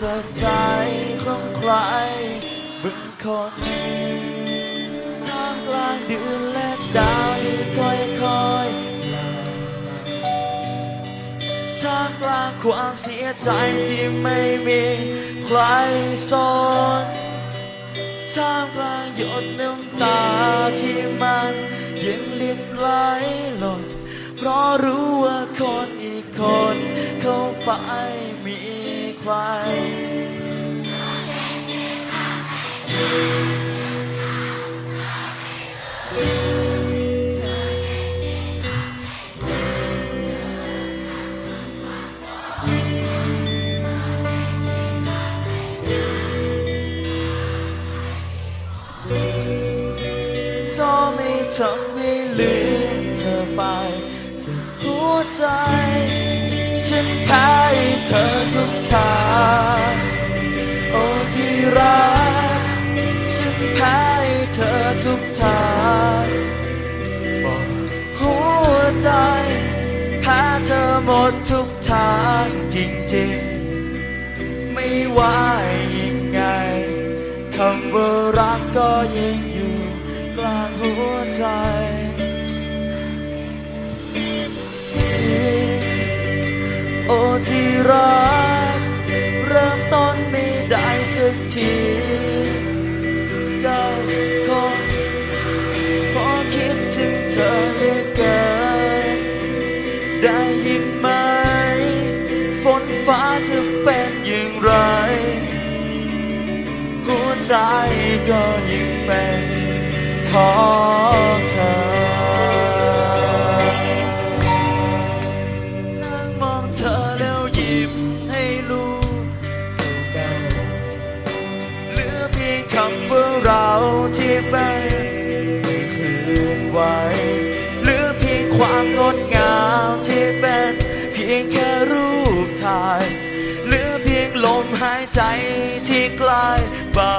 สะใจของใครบางคนท่ามกลางเดือนและดาวที่ค่อยค่อยหลับท่ามกลางความเสียใจที่ไม่มีใครสนท่ามกลางหยดน้ำตาที่มันยังลินไหลหล่นเพราะรู้ว่าคนอีกคนเข้าไปมี ก็ไม่ทำให้ลืมเธอไปจากหัวใจ ฉันแพ้ เธอทุกทางโอ้ที่รัก ฉันแพ้ใเธอทุกทางบอกหัวใจแพ้เธอหมดทุกทางจริงๆ ไม่ว่ายังไงคำว่ารักก็ยัง โอที่รัก เริ่มต้นไม่ได้สักทีกับคนพราะคิดถึงเธอเหลือเกิน ได้ยินไหม ฝนฟ้าจะเป็นอย่างไร หัวใจก็ยังเป็นของ รูปถ่ายเหลือเพียงลมหายใจที่กลายเบา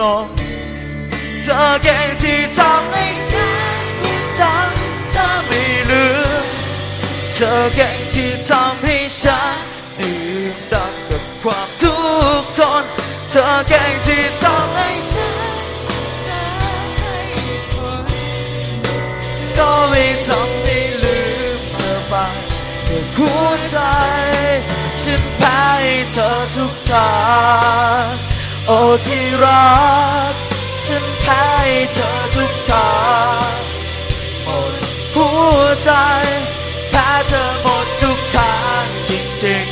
ลงเธอเก่งที่ทำให้ฉันยังจำเธอไม่ลืมเธอเก่งที่ทำให้ฉันดื่มด่ำกับความทุกข์ทนเธอเก่งที่ทำให้ฉันก็ไม่ทำ หัวใจ ฉันแพ้เธอทุกทางโอ้ที่รัก ฉันแพ้เธอทุกทางหมดหัวใจแพ้เธอหมดทุกทางจริง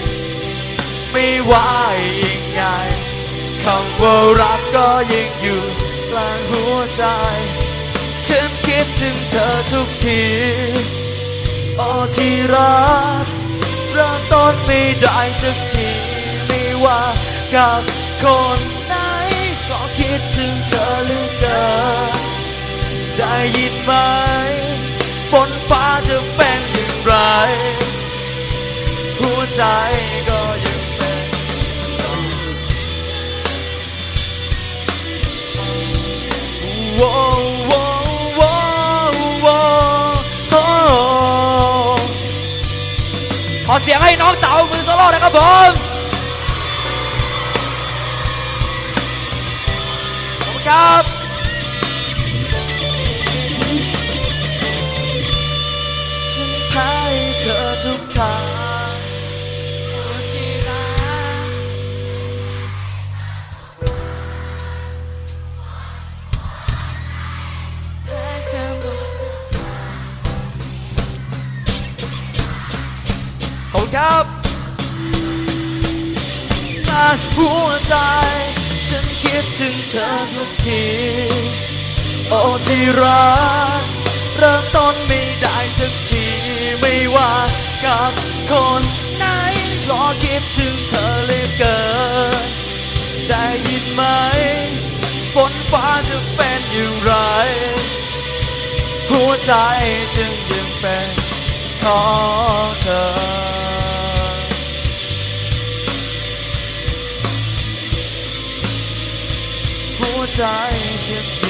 ๆ ไม่ว่ายังไงคำว่ารักก็ยังอยู่กลางหัวใจ ฉันคิดถึงเธอทุกที โอ้ที่รักเริ่มต้นไม่ได้สักทีไม่ว่ากับคนไหน ก็คิดถึงเธอเหลือเกินได้ยินไหม ฝนฟ้าจะเป็นอย่างไร หัวใจ เสียงให้น้องเต๋ามือโซโล่นะครับผมขอบคุณครับ ขอบคุณครับหัวใจ ฉันคิดถึงเธอทุกที โอ้ที่รัก เริ่มต้นไม่ได้สักที ไม่ว่ากับคนไหนรอคิดถึงเธอเลือเกิน ได้ยินไหม ฝนฟ้าจะเป็นอย่างไร หัวใจฉันยังเป็นของเธอ หัวใจฉัน